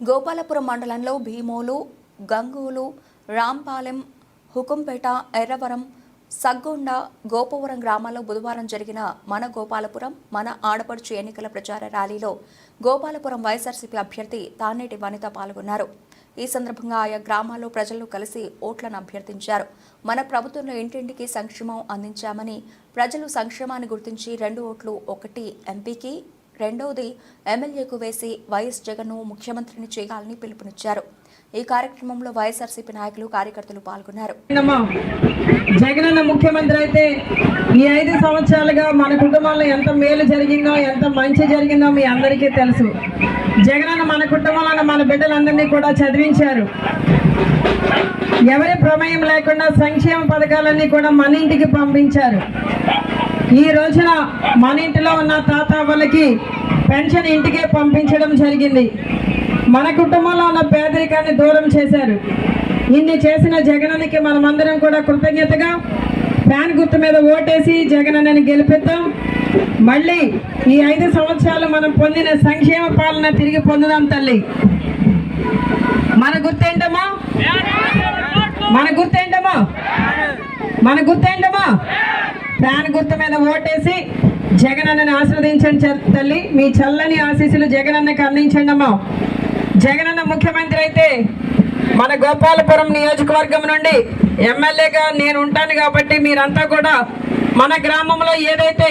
గోపాలపురం మండలంలో భీమోలు గంగూలు రాంపాలెం హుకుంపేట ఎర్రవరం సగ్గొండ గోపవరం గ్రామాల్లో బుధవారం జరిగిన మన గోపాలపురం మన ఆడపడుచు ఎన్నికల ప్రచార ర్యాలీలో గోపాలపురం వైఎస్ఆర్సీపీ అభ్యర్థి తానేటి వనిత పాల్గొన్నారు. ఈ సందర్భంగా ఆయా గ్రామాల్లో ప్రజలు కలిసి ఓట్లను అభ్యర్థించారు. మన ప్రభుత్వంలో ఇంటింటికి సంక్షేమం అందించామని ప్రజలు సంక్షేమాన్ని గుర్తించి రెండు ఓట్లు ఒకటి ఎంపీకి రెండవది ఎమ్మెల్యేకు వేసి వైఎస్ జగన్ను ముఖ్యమంత్రిని చేయాలని పిలుపునిచ్చారు. ఈ కార్యక్రమంలో వైఎస్ఆర్సీపీ నాయకులు కార్యకర్తలు పాల్గొన్నారు. జగనన్న ముఖ్యమంత్రి అయితే ఈ ఐదు సంవత్సరాలుగా మన కుటుంబంలో ఎంత మేలు జరిగిందో ఎంత మంచి జరిగిందో మీ అందరికీ తెలుసు. జగనన్న మన కుటుంబంలో మన బిడ్డలందరినీ కూడా చదివించారు. ఎవరి ప్రమేయం లేకుండా సంక్షేమ పథకాలన్నీ కూడా మన ఇంటికి పంపించారు. ఈ రోజున మన ఇంటిలో ఉన్న తాత వాళ్ళకి పెన్షన్ ఇంటికే పంపించడం జరిగింది. మన కుటుంబంలో ఉన్న పేదరికాన్ని దూరం చేశారు. ఇన్ని చేసిన జగనన్నకి మనమందరం కూడా కృతజ్ఞతగా ఫ్యాన్ గుర్తు మీద ఓటేసి జగనన్నని గెలిపిద్దాం. మళ్ళీ ఈ ఐదు సంవత్సరాలు మనం పొందిన సంక్షేమ పాలన తిరిగి పొందుదాం తల్లి. మన గుర్తేంటమ్మా మన గుర్తేంటమ్మా? మన గుర్తేంటమ్మా? ఫ్యాన్ గుర్తు మీద ఓటేసి జగనన్నని ఆస్వాదించండి చ- తల్లి. మీ చల్లని ఆశీస్సులు జగనన్నకి అందించండి అమ్మా. జగనన్న ముఖ్యమంత్రి అయితే మన గోపాలపురం నియోజకవర్గం నుండి ఎమ్మెల్యేగా నేను ఉంటాను కాబట్టి మీరంతా కూడా మన గ్రామంలో ఏదైతే